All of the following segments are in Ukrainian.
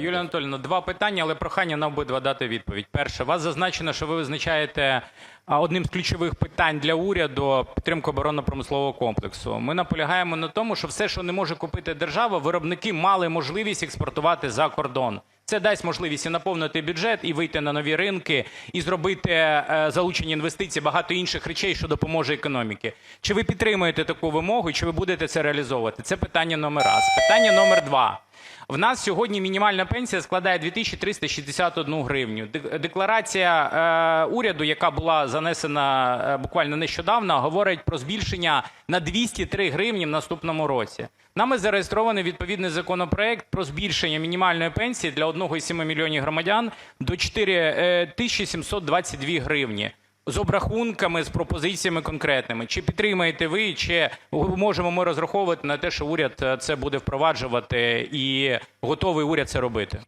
Юлія Анатольовна, два питання, але прохання на обидва дати відповідь. Перше, вас зазначено, що ви визначаєте одним з ключових питань для уряду підтримку оборонно-промислового комплексу. Ми наполягаємо на тому, що все, що не може купити держава, виробники мали можливість експортувати за кордон. Це дасть можливість і наповнити бюджет, і вийти на нові ринки, і зробити е, залучені інвестиції, багато інших речей, що допоможе економіці. Чи ви підтримуєте таку вимогу, чи ви будете це реалізовувати? Це питання номер раз. Питання номер два. В нас сьогодні мінімальна пенсія складає 2361 гривню. Декларація е, уряду, яка була занесена е, буквально нещодавно, говорить про збільшення на 203 гривні в наступному році. Нами зареєстрований відповідний законопроект про збільшення мінімальної пенсії для 1,7 мільйонів громадян до 4722 гривні з обрахунками, з пропозиціями конкретними. Чи підтримаєте ви, чи можемо ми розраховувати на те, що уряд е, це буде впроваджувати і готовий уряд це робити?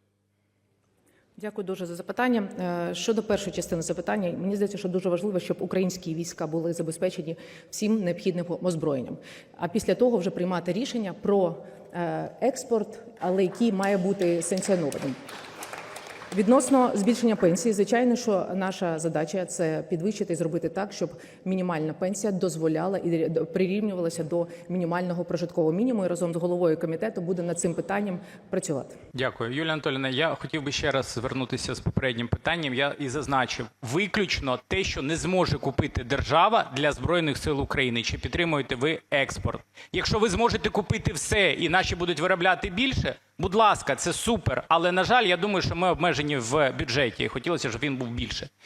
Дякую дуже за запитання. Е, Щодо першої частини запитання, мені здається, що дуже важливо, щоб українські війська були забезпечені всім необхідним озброєнням. А після того вже приймати рішення про е, експорт, але який має бути санкціонованим. Відносно збільшення пенсії, звичайно, що наша задача це підвищити і зробити так, щоб мінімальна пенсія дозволяла і прирівнювалася до мінімального прожиткового мінімуму. І разом з головою комітету буде над цим питанням працювати. Дякую. Юлія Анатолійовна, я хотів би ще раз звернутися з попереднім питанням. Я і зазначив виключно те, що не зможе купити держава для Збройних сил України. Чи підтримуєте ви експорт? Якщо ви зможете купити все і наші будуть виробляти більше, будь ласка, це супер. Але на жаль, я думаю, що ми обмежені в бюджеті. і Хотілося, щоб він був більше.